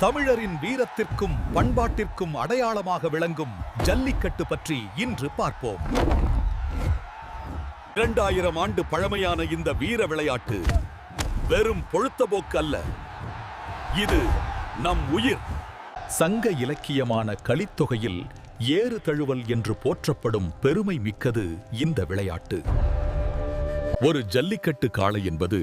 தமிழரின் வீரத்திற்கும் பண்பாட்டிற்கும் அடையாளமாக விளங்கும் ஜல்லிக்கட்டு பற்றி இன்று பார்ப்போம். இரண்டாயிரம் ஆண்டு பழமையான இந்த வீர விளையாட்டு வெறும் பொழுத்தபோக்கு அல்ல. இது நம் உயிர். சங்க இலக்கியமான களித்தொகையில் ஏறு தழுவல் என்று போற்றப்படும் பெருமை மிக்கது இந்த விளையாட்டு. ஒரு ஜல்லிக்கட்டு காளை என்பது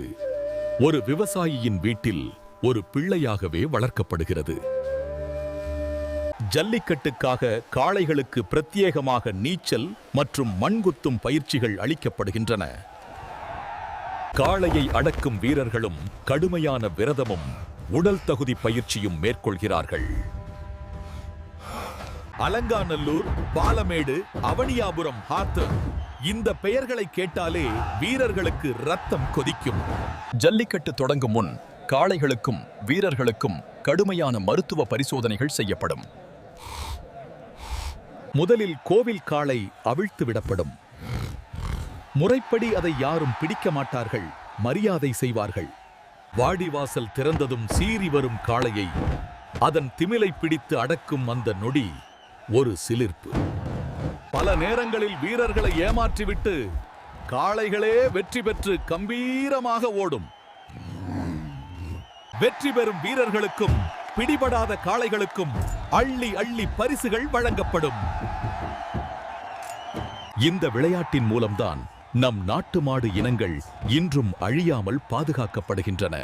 ஒரு விவசாயியின் வீட்டில் ஒரு பிள்ளையாகவே வளர்க்கப்படுகிறது. ஜல்லிக்கட்டுக்காக காளைகளுக்கு பிரத்யேகமாக நீச்சல் மற்றும் மண்குத்தும் பயிற்சிகள் அளிக்கப்படுகின்றன. காளையை அடக்கும் வீரர்களும் கடுமையான விரதமும் உடல் தகுதி பயிற்சியும் மேற்கொள்கிறார்கள். அலங்காநல்லூர் பாலமேடு அவனியாபுரம் ஹாத்தன் இந்த பெயர்களை கேட்டாலே வீரர்களுக்கு ரத்தம் கொதிக்கும். ஜல்லிக்கட்டு தொடங்கும் முன் காளைகளுக்கும் வீரர்களுக்கும் கடுமையான மருத்துவ பரிசோதனைகள் செய்யப்படும். முதலில் கோவில் காளை அவிழ்த்து விடப்படும். முறைப்படி அதை யாரும் பிடிக்க மாட்டார்கள் மரியாதை செய்வார்கள். வாடிவாசல் திறந்ததும் சீறி வரும் காளையை அதன் திமிலை பிடித்து அடக்கும் அந்த நொடி ஒரு சிலிர்ப்பு. பல நேரங்களில் வீரர்களை ஏமாற்றிவிட்டு காளைகளே வெற்றி பெற்று கம்பீரமாக ஓடும். வெற்றி பெறும் வீரர்களுக்கும் பிடிபடாத காளைகளுக்கும் அள்ளி அள்ளி பரிசுகள் வழங்கப்படும். இந்த விளையாட்டின் மூலம்தான் நம் நாட்டு மாடு இனங்கள் இன்றும் அழியாமல் பாதுகாக்கப்படுகின்றன.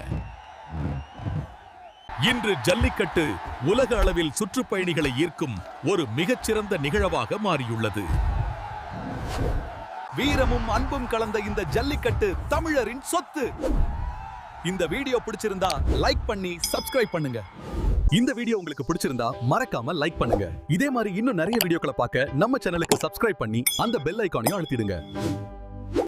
இன்று ஜல்லிக்கட்டு உலக அளவில் சுற்றுப்பயணிகளை ஈர்க்கும் ஒரு மிகச்சிறந்த நிகழ்வாக மாறியுள்ளது. வீரமும் அன்பும் கலந்த இந்த ஜல்லிக்கட்டு தமிழரின் சொத்து. இந்த வீடியோ பிடிச்சிருந்தா லைக் பண்ணி சப்ஸ்கிரைப் பண்ணுங்க. இந்த வீடியோ உங்களுக்கு பிடிச்சிருந்தா மறக்காம லைக் பண்ணுங்க. இதே மாதிரி இன்னும் நிறைய வீடியோக்களை பார்க்க நம்ம சேனலுக்கு சப்ஸ்கிரைப் பண்ணி அந்த பெல் ஐக்கானையும் அழுத்திடுங்க.